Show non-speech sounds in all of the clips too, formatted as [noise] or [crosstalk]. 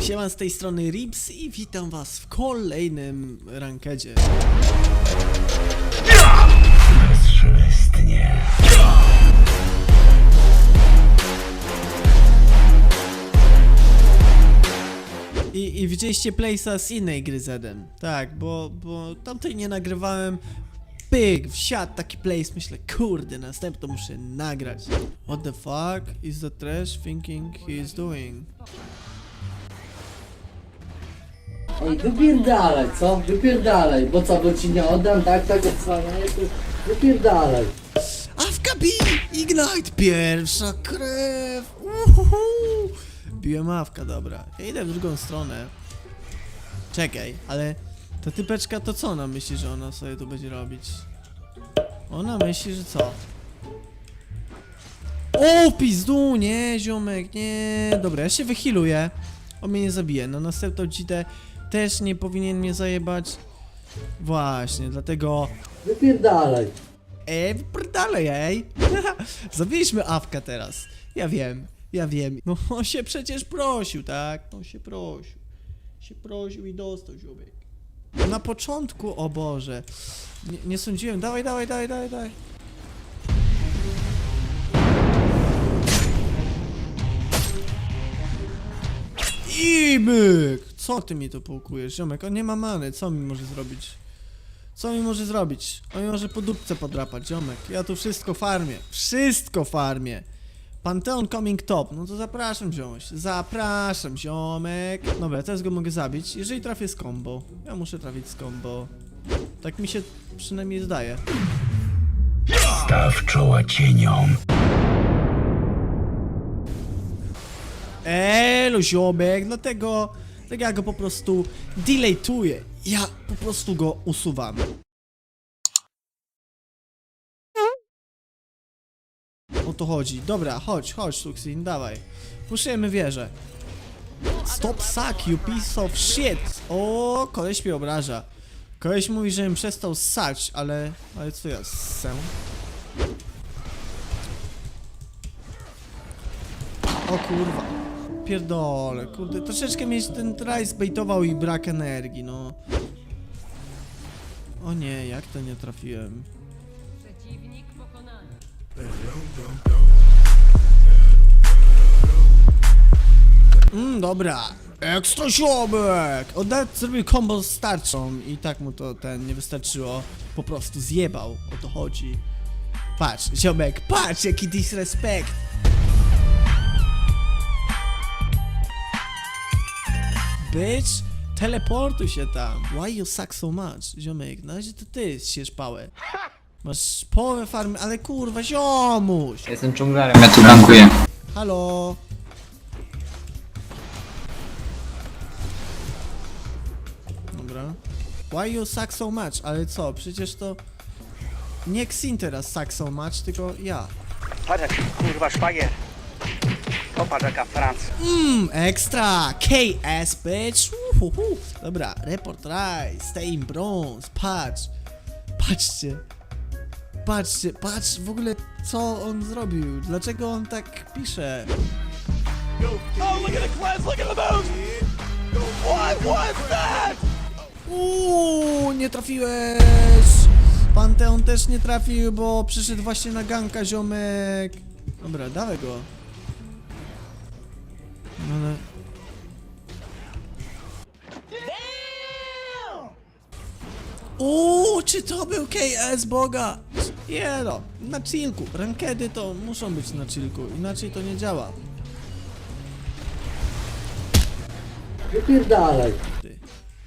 Siema z tej strony Rips i witam was w kolejnym rankedzie. Bezszelestnie. I, i widzieliście Place'a z innej gry Zedem. Tak, bo, bo tamtej nie nagrywałem. Pyk, wsiadł taki place, myślę, kurde, następno muszę nagrać. What the fuck is the trash thinking he is doing? Ej, wypierdalaj, co? Wypierdalaj, bo co, bo ci nie oddam, tak, tak, odsłaniaj, wypierdalaj. Awka B! Ignite! Pierwsza krew! Uhuhu. Biłem awka, dobra. Ja idę w drugą stronę. Czekaj, ale ta typeczka to co ona myśli, że ona sobie tu będzie robić? Ona myśli, że co? O, pizdu, nie, ziomek, nie. Dobra, ja się wychiluję. On mnie nie zabije. Na następną dzitę też nie powinien mnie zajebać. Właśnie, dlatego Wypierdalaj. Ej, dalej, [laughs] ej. Zabiliśmy Awka teraz. Ja wiem, ja wiem. No [laughs] on się przecież prosił, tak? On się prosił. Się prosił i dostał ziomek. Na początku, o Boże. Nie, nie sądziłem. Dawaj, dawaj, dawaj, dawaj, dawaj. I myk! Co ty mi to połkujesz, ziomek? On nie ma many, co mi może zrobić? Co mi może zrobić? On mi może po dupce podrapać, ziomek. Ja tu wszystko farmię. Wszystko farmię. Panteon coming top. No to zapraszam, ziomuś. Zapraszam, ziomek. Dobra, teraz go mogę zabić, jeżeli trafię z combo. Ja muszę trafić z combo. Tak mi się przynajmniej zdaje. Staw czoła cieniom. Elo, ziomek, dlatego... Tak ja go po prostu delaytuję. Ja po prostu go usuwam. O to chodzi. Dobra, chodź, chodź, Tuxin, dawaj. Puszujemy wieżę. Stop suck, you piece of shit! O, koleś mnie obraża. Koleś mówi, żebym przestał ssać, ale... Ale co ja ssę? O kurwa. Pierdolę, kurde, troszeczkę mnie ten traj zbejtował i brak energii, no. O nie, jak to nie trafiłem? Przeciwnik pokonany. Mmm, dobra. Ekstra siobek! Oddać zrobił combo z tarczą i tak mu to ten nie wystarczyło. Po prostu zjebał, o to chodzi. Patrz, ziomek, patrz jaki disrespect! Bitch, teleportuj się tam. Why you suck so much? Ziomek, na razie to ty siesz pałę. Masz połowę farmy, ale kurwa, ziomuś! Jestem dżunglerem, ja tu gankuję. Halo? Dobra. Why you suck so much? Ale co? Przecież to... Nie Xin teraz suck so much, tylko ja. Patrz kurwa szwagier. Popatrz jaka Francja. Mmm, ekstra! KS, bitch! Uhuhu. Dobra, report rise, stay in bronze, patrz! Patrzcie! Patrzcie, patrz w ogóle co on zrobił, dlaczego on tak pisze. Uuu, nie trafiłeś! Panteon też nie trafił, bo przyszedł właśnie na ganka ziomek. Dobra, dawaj go. No ale... Uuu, czy to był KS Boga? Nie no, na chillku. Rankedy to muszą być na chillku, inaczej to nie działa. Wypierdalaj. Ty.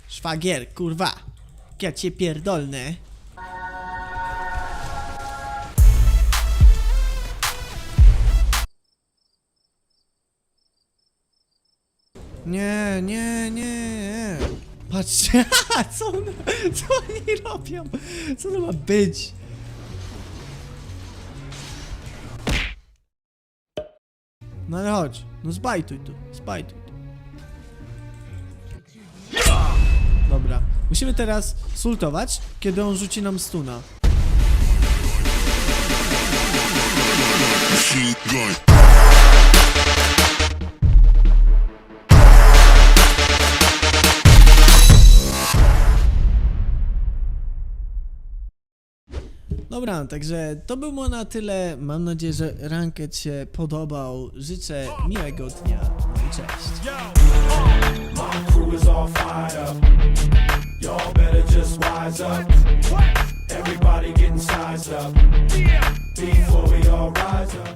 Szwagier, kurwa. Jak Ja cię pierdolnę. Nie, nie, nie. Patrzcie, [laughs] co, co oni robią? Co to ma być? No ale chodź, no zbajtuj tu, zbajtuj tu. Dobra. Musimy teraz sultować, kiedy on rzuci nam stuna. Dobra, także to było na tyle. Mam nadzieję, że ranket się podobał. Życzę miłego dnia. No i cześć.